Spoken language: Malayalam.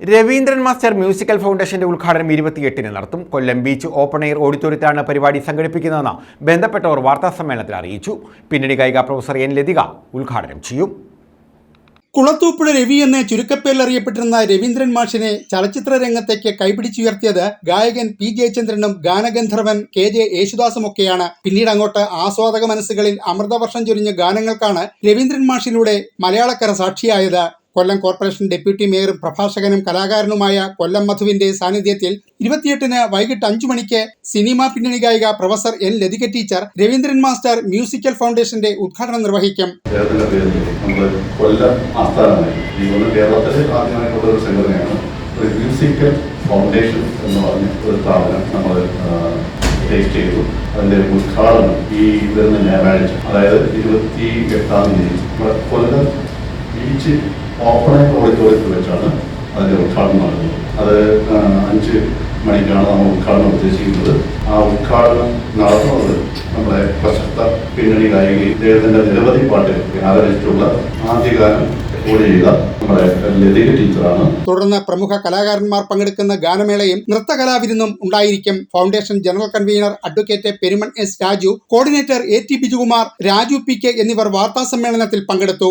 രവീന്ദ്രൻ മാസ്റ്റർ മ്യൂസിക്കൽ ഫൗണ്ടേഷന്റെ ഉദ്ഘാടനം ഇരുപത്തിയെട്ടിന് നടത്തും. കൊല്ലം ബീച്ച് ഓപ്പൺ എയർ ഓഡിറ്റോറിയത്തിലാണ് പരിപാടി സംഘടിപ്പിക്കുന്നതെന്ന് ബന്ധപ്പെട്ടവർ വാർത്താസമ്മേളനത്തിൽ അറിയിച്ചു. പിന്നണി ഗായിക പ്രൊഫസർ എൻ ലതിക ഉദ്ഘാടനം ചെയ്യും. കുളത്തൂപ്പുഴ രവി എന്ന് ചുരുക്കപ്പേരിൽ അറിയപ്പെട്ടിരുന്ന രവീന്ദ്രൻ മാഷിനെ ചലച്ചിത്ര രംഗത്തേക്ക് കൈപിടിച്ചുയർത്തിയത് ഗായകൻ പി ജയചന്ദ്രനും ഗാനഗന്ധർവൻ കെ ജെ യേശുദാസും ഒക്കെയാണ്. പിന്നീട് അങ്ങോട്ട് ആസ്വാദക മനസ്സുകളിൽ അമൃതവർഷം ചൊരിഞ്ഞ ഗാനങ്ങൾക്കാണ് രവീന്ദ്രൻ മാഷിലൂടെ മലയാളക്കര സാക്ഷിയായത്. കൊല്ലം കോർപ്പറേഷൻ ഡെപ്യൂട്ടി മേയറും പ്രഭാഷകനും കലാകാരനുമായ കൊല്ലം മധുവിന്റെ സാന്നിധ്യത്തിൽ ഇരുപത്തിയെട്ടിന് വൈകിട്ട് അഞ്ചു മണിക്ക് സിനിമാ പിന്നണി ഗായിക professor N Lathika teacher Raveendran master musical ഫൗണ്ടേഷന്റെ ഉദ്ഘാടനം നിർവഹിക്കും. മ്യൂസിക്കൽ ഫൗണ്ടേഷൻ എന്ന് പറഞ്ഞ ഒരു സ്ഥാപനം നമ്മൾ ടേസ്റ്റ് ചെയ്തു. അതിന്റെ ഉദ്ഘാടനം ഈ വരുന്ന ഞായറാഴ്ച അതായത് ഇരുപത്തി എട്ടാം തീയതി നമ്മുടെ കൊല്ലം ബീച്ച് ഓപ്പണായ ഓഡിറ്റോറിയത്തിൽ വെച്ചാണ് അതിന്റെ ഉദ്ഘാടനം നടക്കുന്നത് അത് അഞ്ച് മണിക്കാണ് നമ്മൾ ഉദ്ഘാടനം ഉദ്ദേശിക്കുന്നത്. ആ ഉദ്ഘാടനം നടത്തുന്നത് നമ്മുടെ പ്രശസ്ത പിന്നണി ഗായികി ഇദ്ദേഹത്തിന്റെ നിരവധി പാട്ട് ആദരിച്ചിട്ടുള്ള ആദ്യകാലം തുടർന്ന് പ്രമുഖ കലാകാരന്മാർ പങ്കെടുക്കുന്ന ഗാനമേളയും നൃത്തകലാവിരുന്നും ഉണ്ടായിരിക്കും. Foundation general convener advocate Peruman S Raju coordinator A T Bijukumar Raju P K എന്നിവർ വാർത്താ സമ്മേളനത്തിൽ പങ്കെടുത്തു.